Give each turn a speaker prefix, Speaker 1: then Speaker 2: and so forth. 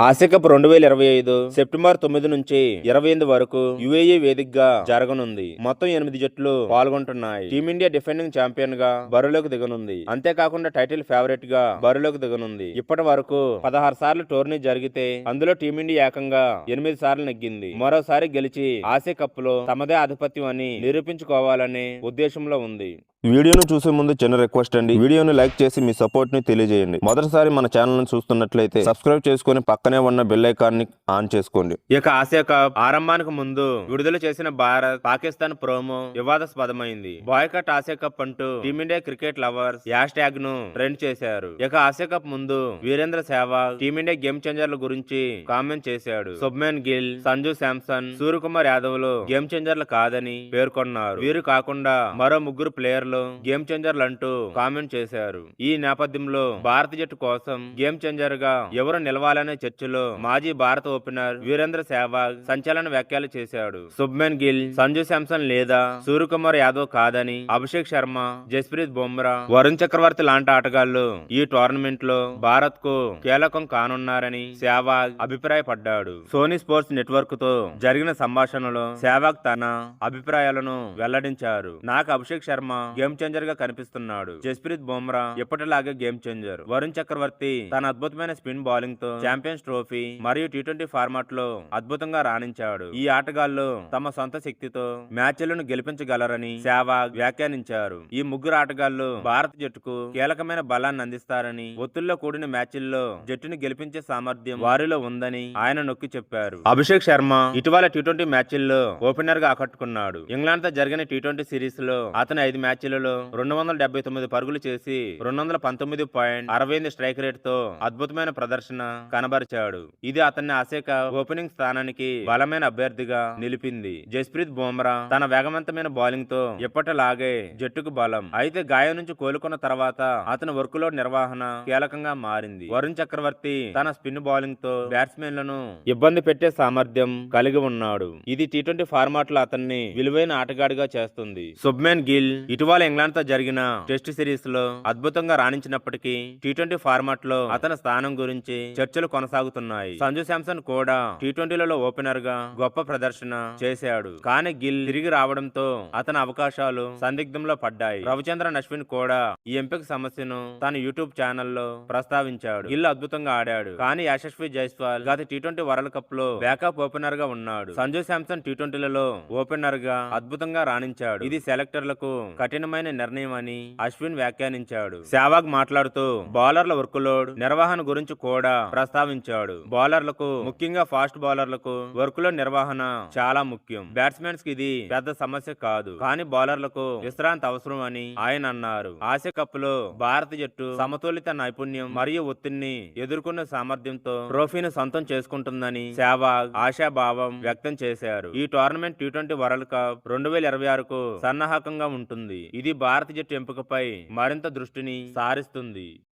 Speaker 1: ఆసికప్ cup రెండు వేల ఇరవై ఐదు సెప్టెంబర్ తొమ్మిది నుంచి ఇరవై ఎనిమిది వరకు యుఏఏ వేదికగా జరగనుంది. మొత్తం ఎనిమిది జట్లు పాల్గొంటున్నాయి. టీమిండియా డిఫెండింగ్ ఛాంపియన్గా బరిలోకి దిగనుంది. అంతేకాకుండా టైటిల్ ఫేవరెట్గా బరిలోకి దిగనుంది. ఇప్పటి వరకు పదహారు సార్లు టోర్నీ జరిగితే అందులో టీమిండియా ఏకంగా ఎనిమిది సార్లు నెగ్గింది. మరోసారి గెలిచి ఆసియా కప్లో తమదే ఆధిపత్యం అని నిరూపించుకోవాలనే ఉద్దేశంలో ఉంది.
Speaker 2: వీడియోను చూసే ముందు చిన్న రిక్వెస్ట్ అండి. వీడియోను లైక్ చేసి మీ సపోర్ట్ని తెలియజేయండి. మొదటిసారి మన ఛానల్ను చూస్తున్నట్లయితే సబ్స్క్రైబ్ చేసుకుని పక్కనే ఉన్న బెల్ ఐకాన్ని ఆన్ చేసుకోండి.
Speaker 1: ఇక ఆసియా కప్ ఆరంభానికి ముందు విడుదల చేసిన భారత్ పాకిస్తాన్ ప్రోమో వివాదాస్పదమైంది. బాయ్కట్ ఆసియా కప్ అంటూ team India cricket lovers hash ట్యాగ్ను ట్రెండ్ చేశారు. ఇక ఆసియా కప్ ముందు Virender Sehwag team India game చేంజర్ల గురించి కామెంట్ చేశాడు. సుబ్మెన్ గిల్ సంజు శాంసన్ సూర్యకుమార్ యాదవ్లు గేమ్ చేంజర్లు కాదని పేర్కొన్నారు. వీరు కాకుండా మరో ముగ్గురు ప్లేయర్లు గేమ్ చేంజర్లు అంటూ కామెంట్ చేశారు. ఈ నేపథ్యంలో భారత జట్టు కోసం గేమ్ చేంజర్గా ఎవరు నిలవాలనే చర్చలో మాజీ భారత ఓపెనర్ వీరేంద్ర సెహ్వాగ్ సంచలన వ్యాఖ్యలు చేశాడు. శుభ్మన్ గిల్ సంజు శాంసన్ లేదా సూర్యకుమార్ యాదవ్ కాదని అభిషేక్ శర్మ జస్ప్రీత్ బుమ్రా వరుణ్ చక్రవర్తి లాంటి ఆటగాళ్ళు ఈ టోర్నమెంట్లో భారత్కు కీలకం కానున్నారని సెహ్వాగ్ అభిప్రాయపడ్డాడు. సోనీ స్పోర్ట్స్ నెట్వర్క్తో జరిగిన సంభాషణలో సెహ్వాగ్ తన అభిప్రాయాలను వెల్లడించారు. నాకు అభిషేక్ శర్మ గేమ్ చేంజర్గా కనిపిస్తున్నాడు. జస్ప్రీత్ బుమ్రా ఎప్పటిలాగే గేమ్ చేంజర్. వరుణ్ చక్రవర్తి తన అద్భుతమైన స్పిన్ బౌలింగ్తో ఛాంపియన్స్ ట్రోఫీ మరియు టీ ట్వంటీ ఫార్మాట్లో అద్భుతంగా రాణించాడు. ఈ ఆటగాళ్ళు తమ సొంత శక్తితో మ్యాచ్లను గెలిపించగలరని సేవాగ్ వ్యాఖ్యానించారు. ఈ ముగ్గురు ఆటగాళ్ళు భారత జట్టుకు కీలకమైన బలాన్ని అందిస్తారని ఒత్తిడిలో కూడిన మ్యాచ్ల్లో జట్టును గెలిపించే సామర్థ్యం వారిలో ఉందని ఆయన నొక్కి చెప్పారు. అభిషేక్ శర్మ ఇటీవల టీ ట్వంటీ మ్యాచ్ల్లో ఓపెనర్గా ఆకట్టుకున్నాడు. ఇంగ్లాండ్తో జరిగిన టీ ట్వంటీ సిరీస్లో అతను ఐదు మ్యాచ్ మ్యాచ్లలో రెండు వందల డెబ్బై తొమ్మిది పరుగులు చేసి రెండు వందల పంతొమ్మిది పాయింట్ అరవై ఎనిమిది స్ట్రైక్ రేట్తో అద్భుతమైన ప్రదర్శన కనబరిచాడు. ఇది అతన్ని ఆసేక ఓపెనింగ్ స్థానానికి బలమైన అభ్యర్థిగా నిలిపింది. జస్ప్రీత్ బుమ్రా తన వేగవంతమైన బౌలింగ్తో ఎప్పటిలాగే జట్టుకు బలం. అయితే గాయం నుంచి కోలుకున్న తర్వాత అతని వర్క్ లోడ్ నిర్వహణ కీలకంగా మారింది. వరుణ్ చక్రవర్తి తన స్పిన్ బౌలింగ్తో బ్యాట్స్మెన్లను ఇబ్బంది పెట్టే సామర్థ్యం కలిగి ఉన్నాడు. ఇది టీ ట్వంటీ ఫార్మాట్లో అతన్ని విలువైన ఆటగాడిగా చేస్తుంది. సుబ్మెన్ గిల్ ఇటీవల ఇంగ్లాండ్తో జరిగిన టెస్ట్ సిరీస్లో అద్భుతంగా రాణించినప్పటికీ టీ ట్వంటీ ఫార్మాట్లో అతని స్థానం గురించి చర్చలు కొనసాగుతున్నాయి. సంజు శాంసన్ కూడా టీ ట్వంటీలలో ఓపెనర్గా గొప్ప ప్రదర్శన చేశాడు. కానీ గిల్ తిరిగి రావడంతో అతని అవకాశాలు సందిగ్ధంలో పడ్డాయి. రవిచంద్రన్ అశ్విన్ కూడా ఈ ఎంపిక సమస్యను తన యూట్యూబ్ ఛానల్లో ప్రస్తావించాడు. గిల్ అద్భుతంగా ఆడాడు. కానీ యశస్వి జైస్వాల్ గత టీ ట్వంటీ వరల్డ్ కప్లో బ్యాకప్ ఓపెనర్గా ఉన్నాడు. సంజు శాంసన్ టీ ట్వంటీలలో ఓపెనర్గా అద్భుతంగా రాణించాడు. ఇది సెలెక్టర్లకు కఠిన కఠినమైన నిర్ణయం అని అశ్విన్ వ్యాఖ్యానించాడు. సేవాగ్ మాట్లాడుతూ బౌలర్ల వర్క్లోడ్ నిర్వహణ గురించి కూడా ప్రస్తావించాడు. బౌలర్లకు ముఖ్యంగా ఫాస్ట్ బౌలర్లకు వర్క్లోడ్ నిర్వహణ చాలా ముఖ్యం. బ్యాట్స్మెన్స్కి ఇది పెద్ద సమస్య కాదు. కానీ బౌలర్లకు విశ్రాంతి అవసరం అని ఆయన అన్నారు. ఆసియా కప్లో భారత జట్టు సమతులిత నైపుణ్యం మరియు ఒత్తిడిని ఎదుర్కొన్న సామర్థ్యంతో ట్రోఫీని సొంతం చేసుకుంటుందని సేవాగ్ ఆశాభావం వ్యక్తం చేశారు. ఈ tournament T twenty world cup రెండు వేల ఇరవై ఆరుకు సన్నాహకంగా ఉంటుంది. ఇది భారత జట్టు ఎంపికపై మరింత దృష్టిని సారిస్తుంది.